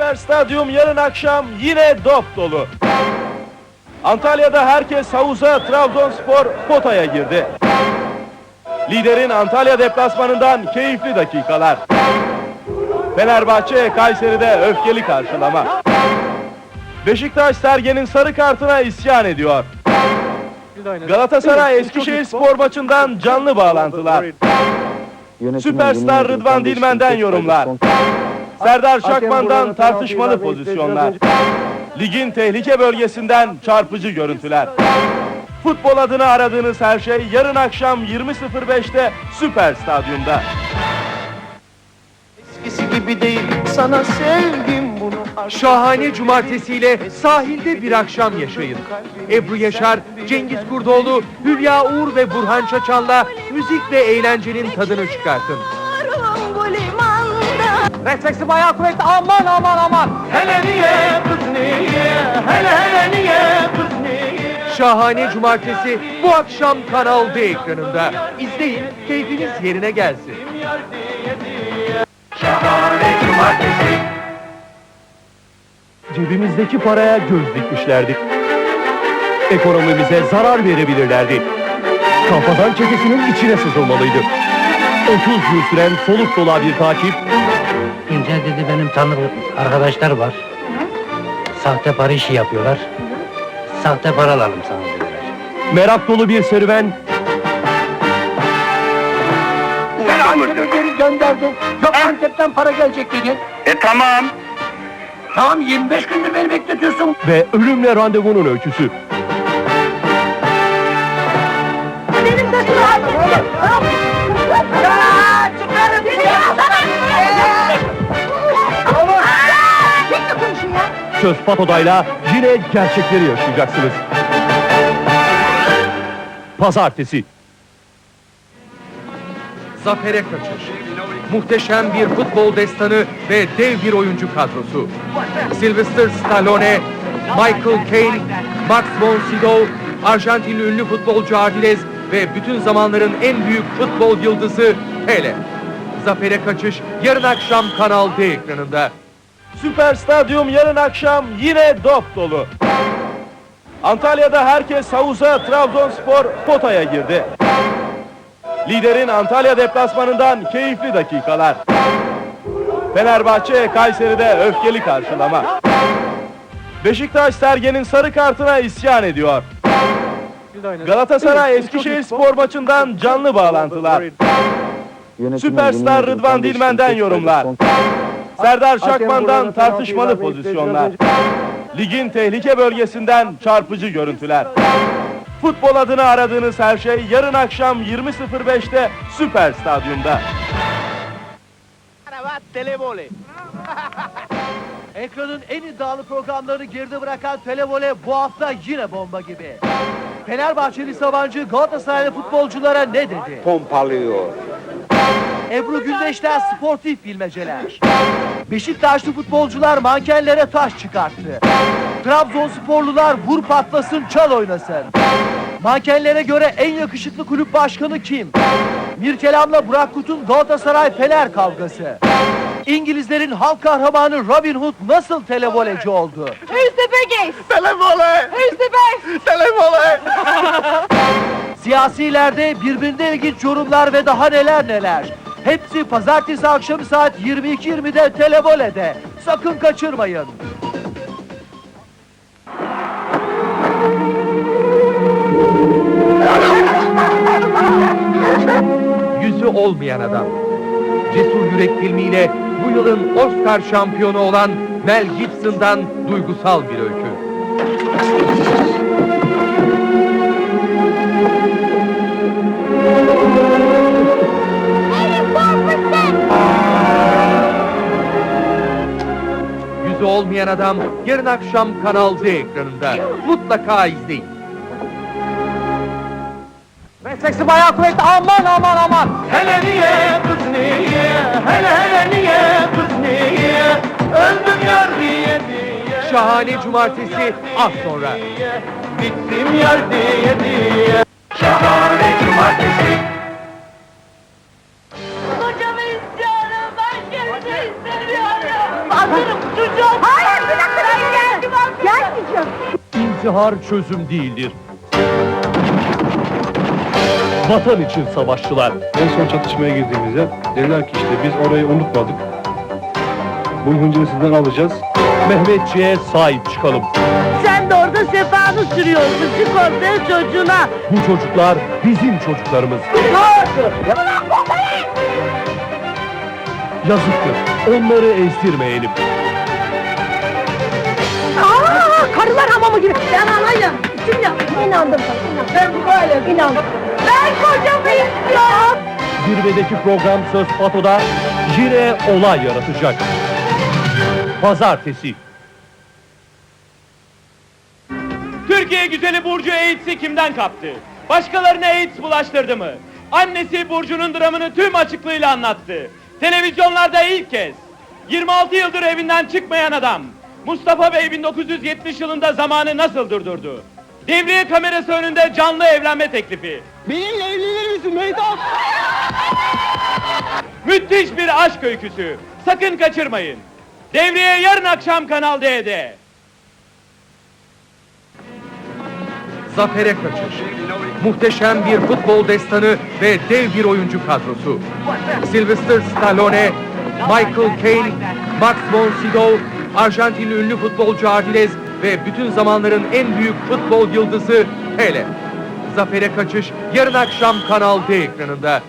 Süper Stadyum yarın akşam yine dop dolu. Antalya'da herkes havuza Trabzonspor potaya girdi. Liderin Antalya deplasmanından keyifli dakikalar. Fenerbahçe Kayseri'de öfkeli karşılama. Beşiktaş Sergen'in sarı kartına isyan ediyor. Galatasaray Eskişehir spor maçından canlı bağlantılar. Süperstar Rıdvan Dilmen'den yorumlar. Serdar Şakman'dan tartışmalı pozisyonlar. Ligin tehlike bölgesinden çarpıcı görüntüler. Futbol adına aradığınız her şey yarın akşam 20.05'te Süper Stadyum'da. Eskisi gibi değil sana sevdim bunu. Şahane cumartesiyle sahilde bir akşam yaşayın. Ebru Yaşar, Cengiz Kurdoğlu, Hülya Uğur ve Burhan Çaçan'la müzik ve eğlencenin tadını çıkartın. Refleksi bayağı kuvvetli aman aman aman. Hele niye kız niye hele hele niye kız niye Şahane cumartesi bu akşam Kanal D ekranında. İzleyin, keyfiniz yerine gelsin. Şahane cumartesi Cebimizdeki paraya göz dikmişlerdi. Ekonomimize zarar verebilirlerdi. Kafadan çetesinin içine sızılmalıydı. 30 yıl süren soluk dolu bir takip İnce dedi benim tanıdığım arkadaşlar var. Sahte para işi yapıyorlar. Sahte para alalım sana dediler. Merak dolu bir serüven, Sen Antep'e geri gönderdin Yok Antep'ten para gelecek dedin E tamam. Tamam 25 gündür beni bekletiyorsun ve ölümle randevunun öyküsü. Söz Pato'dayla yine gerçekleri yaşayacaksınız. Pazartesi. Zafer'e kaçış. Muhteşem bir futbol destanı ve dev bir oyuncu kadrosu. Sylvester Stallone, Michael Caine, Max von Sydow, Arjantinli ünlü futbolcu Ardiles ve bütün zamanların en büyük futbol yıldızı Pele. Zafer'e kaçış yarın akşam Kanal D ekranında. Süper Stadyum yarın akşam yine dop dolu. Antalya'da herkes havuza Trabzonspor potaya girdi. Liderin Antalya deplasmanından keyifli dakikalar. Fenerbahçe Kayseri'de öfkeli karşılama. Beşiktaş Sergen'in sarı kartına isyan ediyor. Galatasaray Eskişehir spor maçından canlı bağlantılar. Süperstar Rıdvan Dilmen'den yorumlar. Serdar Şakman'dan tartışmalı pozisyonlar. Ligin tehlike bölgesinden çarpıcı görüntüler. Futbol adına aradığınız her şey yarın akşam 20.05'te Süper Stadyum'da. Ekranın en iddialı programlarını geride bırakan Televole bu hafta yine bomba gibi. Fenerbahçeli Sabancı Galatasaraylı futbolculara ne dedi? Pompalıyor. Ebru Gündeş'ten sportif bilmeceler. Beşiktaşlı futbolcular mankenlere taş çıkarttı. Trabzonsporlular vur patlasın çal oynasın. Mankenlere göre en yakışıklı kulüp başkanı kim? Mirkelam'la Burak Kut'un Galatasaray Fener kavgası. İngilizlerin halk kahramanı Robin Hood nasıl televoleci oldu? Who's the biggest? Televole Who's the best? Televole Siyasilerde birbirine ilginç yorumlar ve daha neler neler. Hepsi pazartesi akşamı saat 22.20'de Televole'de. Sakın kaçırmayın. Yüzü olmayan adam. Cesur Yürek filmiyle bu yılın Oscar şampiyonu olan Mel Gibson'dan duygusal bir öykü. Olmayan adam yarın akşam Kanal D ekranında. Mutlaka izleyin. Refleksi bayağı kuvvetli aman aman aman. Hele niye kız niye hele hele niye kız niye Öldüm yar diye diye Şahane cumartesi az sonra. Bittim yar diye diye Şahane cumartesi intihar çözüm değildir. Vatan için savaştılar. En son çatışmaya girdiğimizde dediler ki işte biz orayı unutmadık. Bunun hıncını sizden alacağız. Mehmetçiğe sahip çıkalım. Sen de orada sefanı sürüyorsun. Çık ortaya çocuğuna. Bu çocuklar bizim çocuklarımız. Yazıktır. Onları ezdirmeyelim. Karılar hamamı gibi. Ben anayım. Ya? İnandım sana. Ben bu böyle inandım. Ben kocamı istiyorum. Zirvedeki program Söz Pato'da yine olay yaratacak. Pazartesi. Türkiye güzeli Burcu AIDS'i kimden kaptı? Başkalarına AIDS bulaştırdı mı? Annesi Burcu'nun dramını tüm açıklığıyla anlattı. Televizyonlarda ilk kez. 26 yıldır evinden çıkmayan adam. Mustafa Bey 1970 yılında zamanı nasıl durdurdu? Devriye kamerası önünde canlı evlenme teklifi. Benimle evlenir misin Mehtap? Müthiş bir aşk öyküsü. Sakın kaçırmayın. Devriye yarın akşam Kanal D'de. Zafere kaçış. Muhteşem bir futbol destanı ve dev bir oyuncu kadrosu. Sylvester Stallone, Michael Caine, Max von Sydow, Arjantinli ünlü futbolcu Ardiles ve bütün zamanların en büyük futbol yıldızı Pele. Zafere kaçış yarın akşam Kanal D ekranında.